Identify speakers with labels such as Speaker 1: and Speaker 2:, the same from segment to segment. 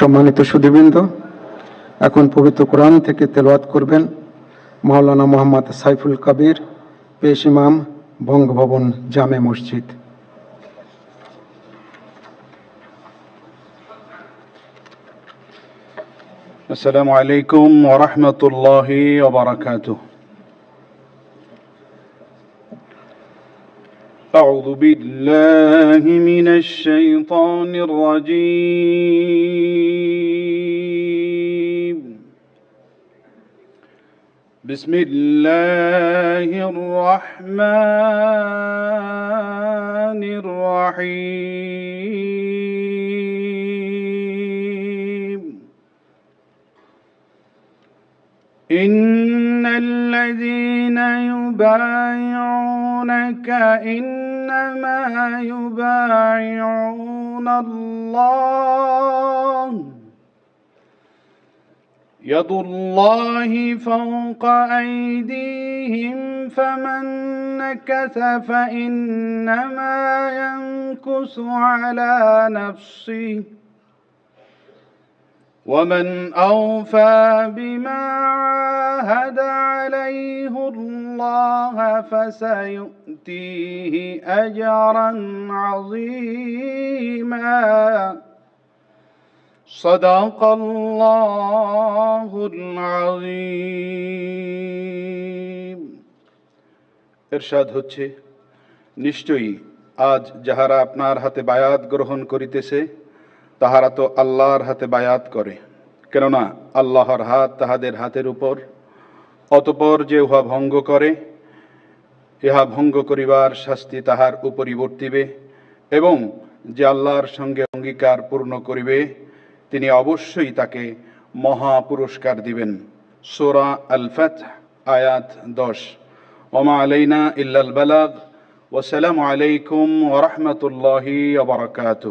Speaker 1: সম্মানিত সুদীবৃন্দ এখন পবিত্র কোরআন থেকে তেলওয়াত করবেন মাওলানা মোহাম্মদ সাইফুল কবির পেশ ইমাম বঙ্গভবন জামে মসজিদ
Speaker 2: আসসালামু আলাইকুম ওরহমতুল্লাহ ওবরাকাতুহ أعوذ بالله من الشيطان الرجيم بسم الله الرحمن الرحيم إن الذين يبايعونك إن إنما يبايعون الله يد الله فوق أيديهم فمن نكث فإنما ينكث على نفسه ومن أوفى بما عاهد عليه الله فسيؤمن يؤتيه أجرا عظيما صدق الله العظيم إرشاد হচ্ছে নিশ্চয়ই আজ যাহারা আপনার হাতে বায়াত গ্রহণ করিতেছে তাহারা তো আল্লাহর হাতে বায়াত করে কেননা আল্লাহর হাত তাহাদের হাতের উপর অতপর যে উহা ভঙ্গ করে ইহা ভঙ্গ করিবার শাস্তি তাহার উপরই বর্তিবে এবং যে আল্লাহর সঙ্গে অঙ্গীকার পূর্ণ করিবে তিনি অবশ্যই তাকে মহা পুরস্কার দিবেন সোরা আলফাত আয়াত দশ ওমা আলাইনা ইল্লাল বালাগ ওসালাম আলাইকুম ওরহমতুল্লাহি আবরকাতু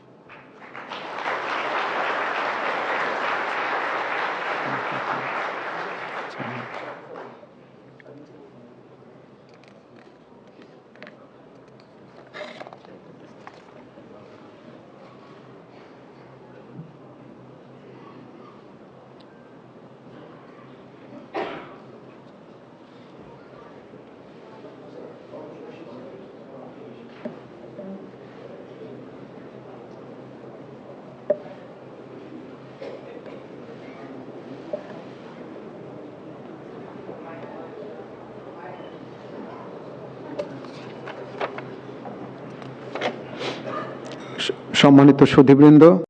Speaker 1: সম্মানিত সুধীবৃন্দ